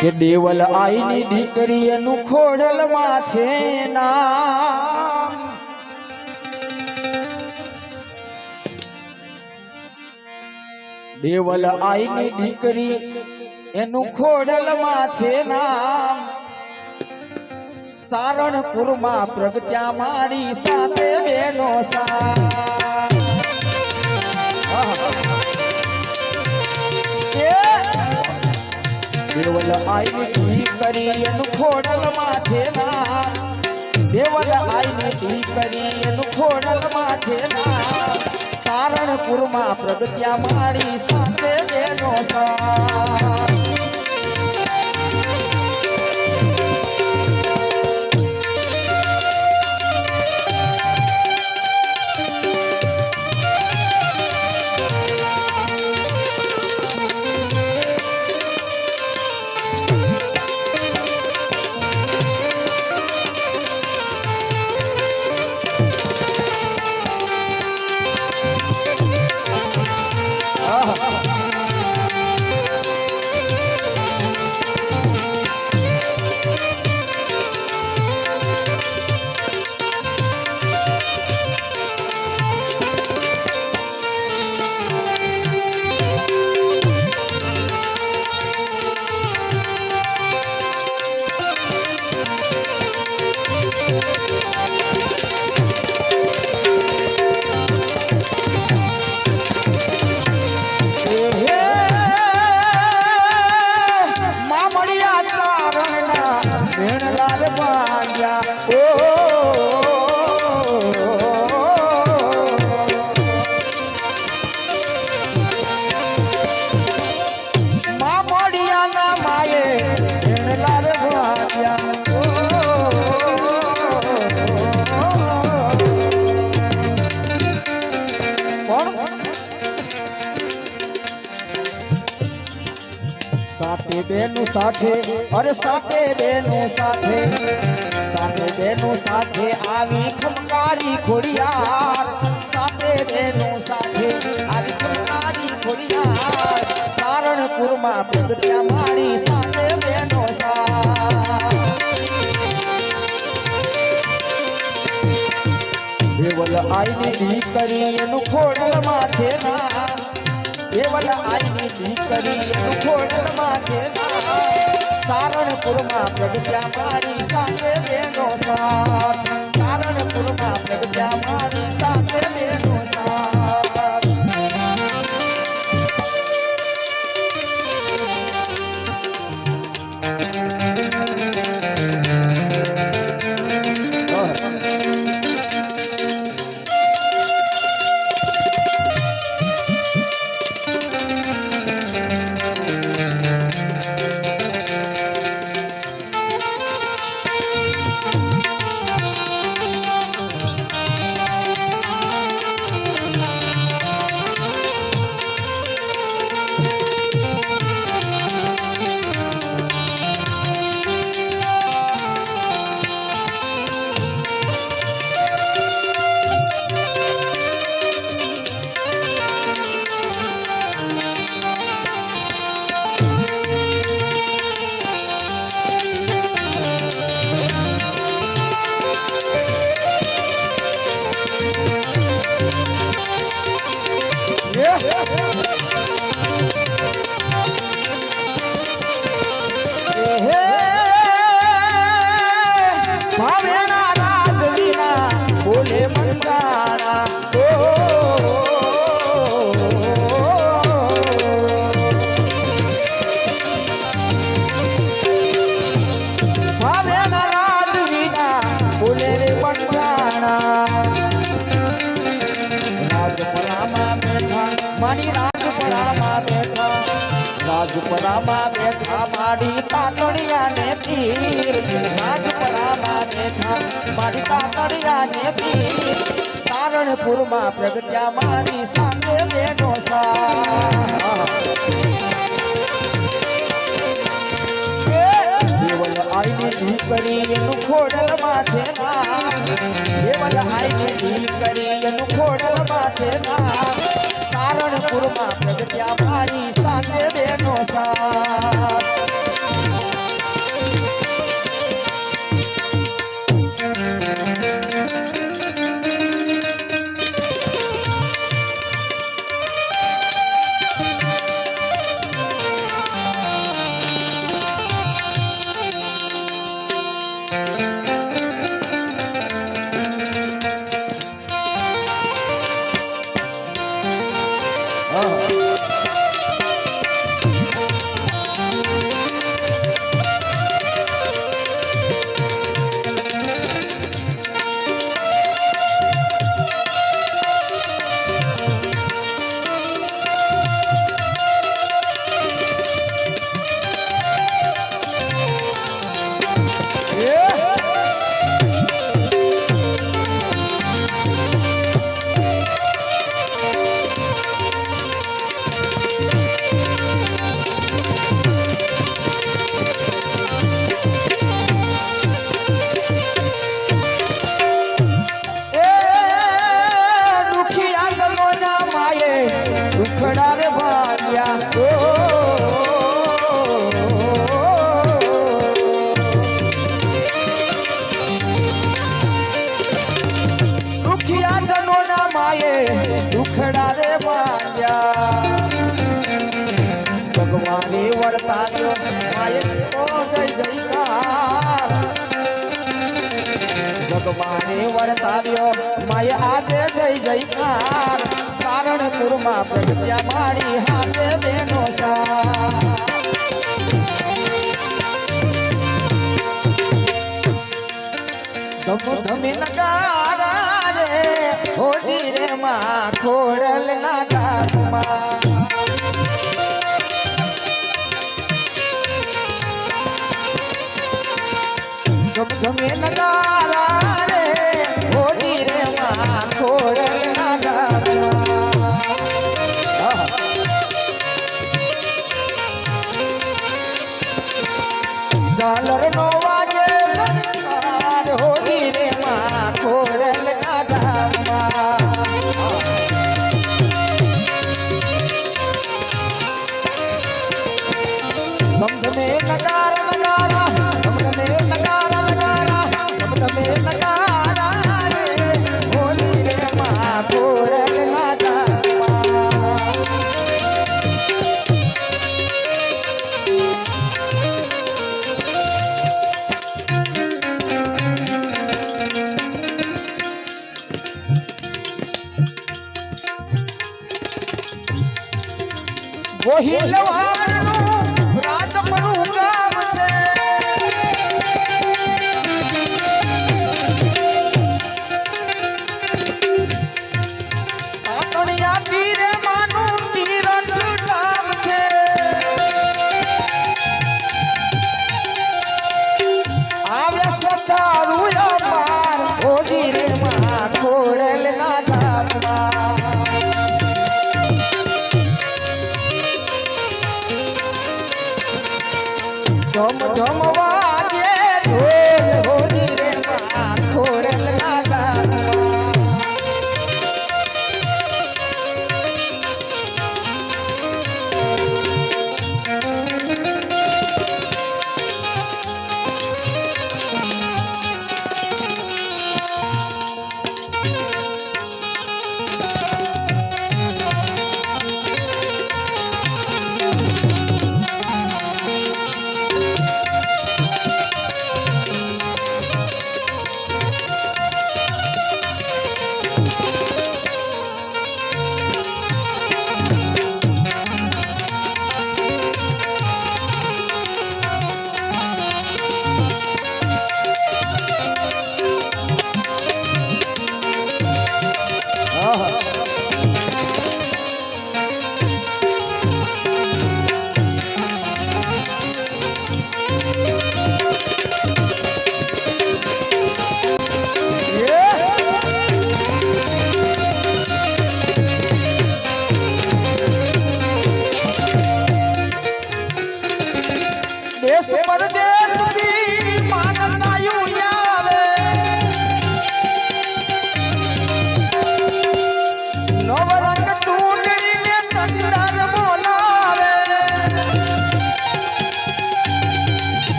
કે દેવલ આઈની દીકરી એનું ખોડલમાં છે નામ. દેવલ આઈની દીકરી એનું ખોડલમાં છે નામ. સારણપુરમાં પ્રગત્યા મારી સાથે બેનો સા દેવલ આઈની દીકરી એનું ખોડલ માથે ના. દેવલ આઈની દીકરી એનું ખોડલમાં છે નામ સારણપુરમાં પ્રગત્યા મારી સાથે બેનો સા સાથે અરે સાથે બેનું સાથે સાથે બેનું સાથે આવી ખમકારી ખોડિયાર, સાથે બેનું સાથે આવી ખમકારી ખોડિયાર સારણપુરમાં પ્રગટ્યા મારી સાથે બેનો સા દેવલ આઈની દીકરી એનું ખોડલ માથે ના દેવલ આઈની દીકરી એનું ખોડલ માથે ના. સારણપુરમાં પ્રગટ્યા મારી સાથે બેનો સાથ. સારણપુરમાં પ્રગટ્યા મારી સાથે બેનો રાજપરામાં બેઠા, મારી રાજપરામાં બેઠા. રાજપરામાં બેઠા, મારી કાતડિયા ને તીર રાજપરામાં બેઠા, મારી કાતડિયા ને તીર. તારણપુરમાં પ્રગટ્યા મારી સાથે બેનો સા આઈની દીકરી એનું ખોડલ માથે દેવલ આઈની દીકરી એનું ખોડલ માથે સારણપુરમાં પ્રગટ્યા મારી સાથે બેનો સાથ. કરતા ગયો માયકો જય જયકાર જગમાને વર્તાવ્યો માય આજે જય જયકાર કારણપુરમાં પ્રગટ્યા મારી હાથે બેનો સા ધમ ધમી નગારા રે હોડી રે માં ખોડલ ના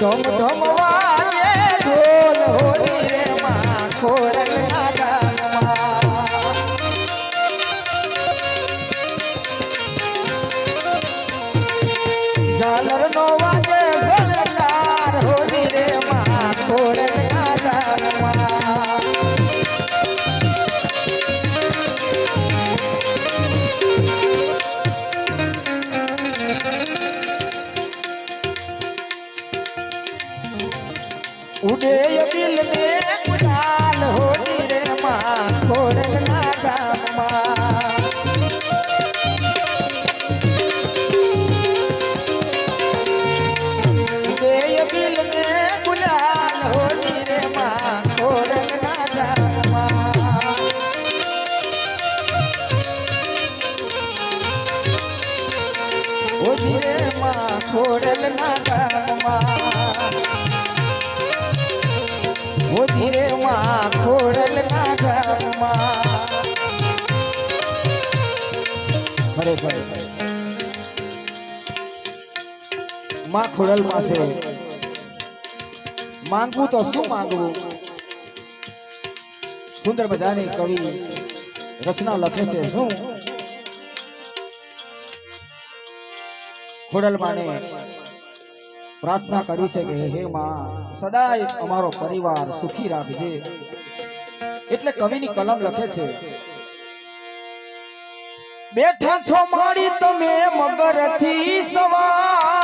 ডম ডম ખોડલ પાસે. માંગવું તો શું માંગવું? સુંદર મજાની કવિ રચના લખે છે, શું? ખોડલમાને પ્રાર્થના કરી છે કે હે માં, સદાય અમારો પરિવાર સુખી રાખજે. એટલે કવિની કલમ લખે છે, બેઠા છો માડી તમે મગરથી સવાર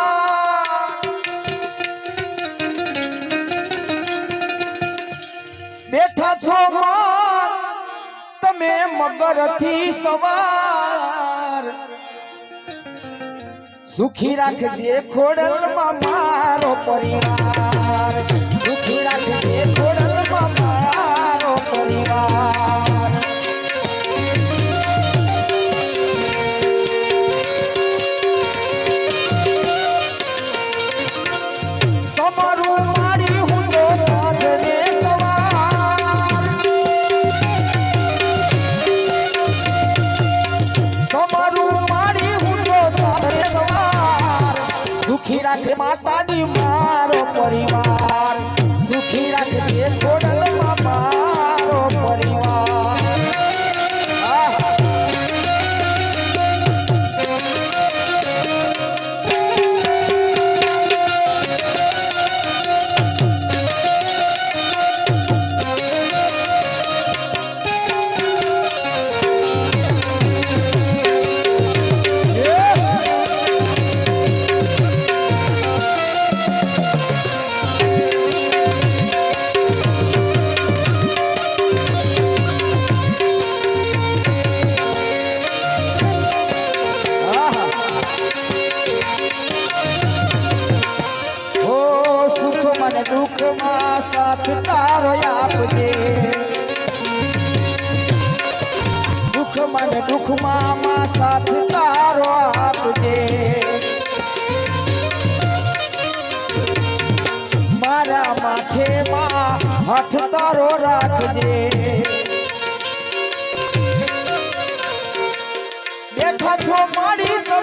માં તમે મગરથી સવાર. સુખી રાખજે ખોડલમાં મારો પરિવાર. સુખી રાખજે ખોડલમાં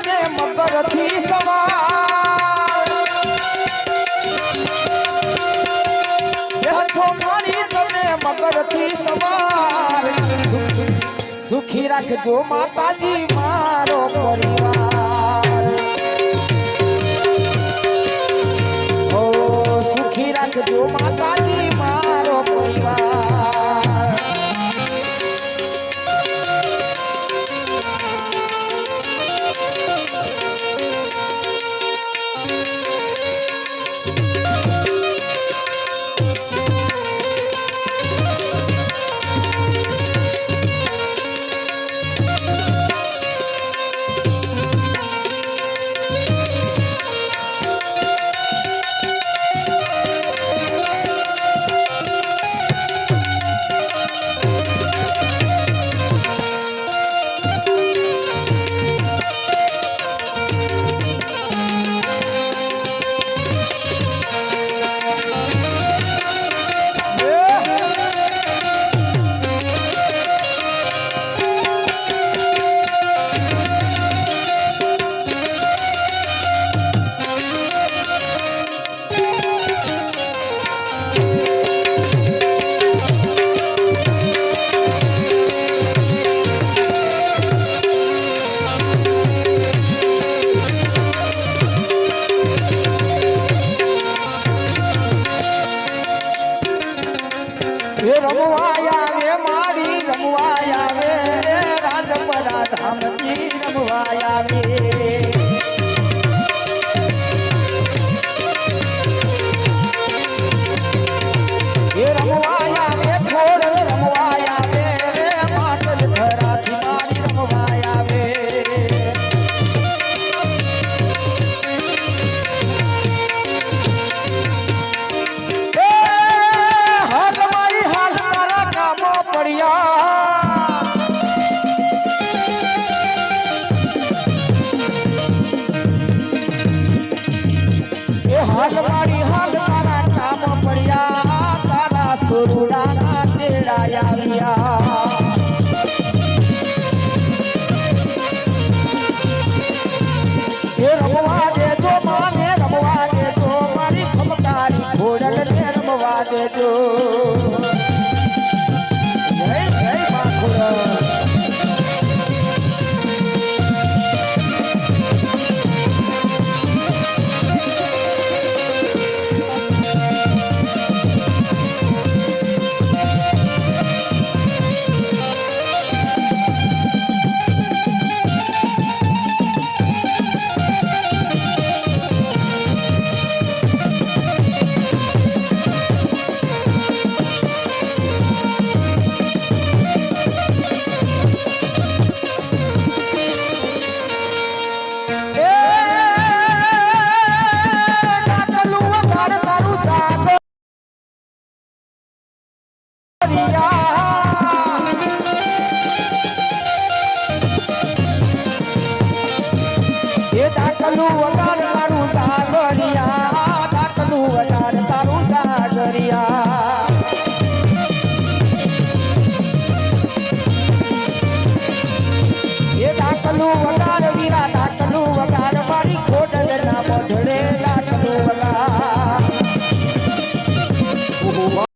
મારી મગર મગરથી સવાર મારી તમે મગરથી સવાર. સુખ- સુખી રાખજો માતાજી, મારો પરિવાર. ઓ, સુખી રાખજો માતાજી जो